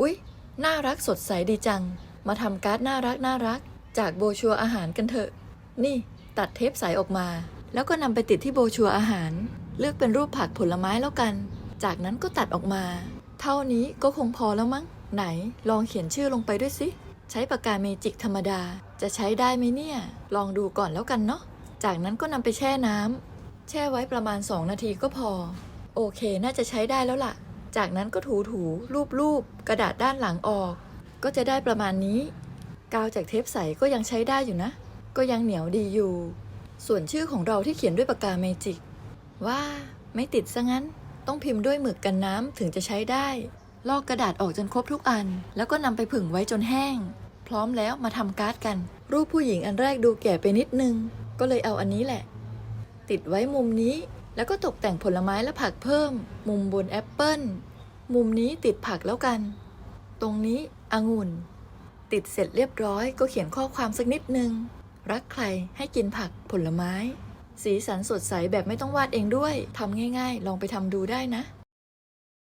อุ๊ย น่ารักสดใสดีจัง มาทำการ์ดน่ารักน่ารัก จากโบชัวอาหารกันเถอะ นี่ ตัดเทปใสออกมา แล้วก็นำไปติดที่โบชัวอาหาร เลือกเป็นรูปผักผลไม้แล้วกัน จากนั้นก็ตัดออกมา เท่านี้ก็คงพอแล้วมั้ง ไหนลองเขียนชื่อลงไปด้วยสิ ใช้ปากกาเมจิกธรรมดา จะใช้ได้ไหมเนี่ย ลองดูก่อนแล้วกันเนาะ จากนั้นก็นำไปแช่น้ำแช่ไว้ประมาณ 2 นาทีก็พอ โอเคน่าจะใช้ได้แล้วล่ะ จากนั้นก็ถูถูรูปรูปๆกระดาษด้านหลังออก ก็จะได้ประมาณนี้ กาวจากเทปใสก็ยังใช้ได้อยู่นะ ก็ยังเหนียวดีอยู่ ส่วนชื่อของเราที่เขียนด้วยปากกาเมจิก ว่าไม่ติดซะงั้น ต้องพิมพ์ด้วยหมึกกันน้ำถึงจะใช้ได้ ลอกกระดาษออกจนครบทุกอัน แล้วก็นำไปผึ่งไว้จนแห้ง พร้อมแล้วมาทำการ์ดกัน รูปผู้หญิงอันแรกดูแก่ไปนิดนึง ก็เลยเอาอันนี้แหละ ติดไว้มุมนี้ แล้วก็ตกแต่งผลไม้และผักเพิ่ม มุมบนแอปเปิลมุมนี้ติดผักแล้วกัน ตรงนี้องุ่น ติดเสร็จเรียบร้อยก็เขียนข้อความสักนิดนึง รักใครให้กินผักผลไม้ สีสันสดใสแบบไม่ต้องวาดเองด้วยทำง่าย ๆ ลองไปทำดูได้นะ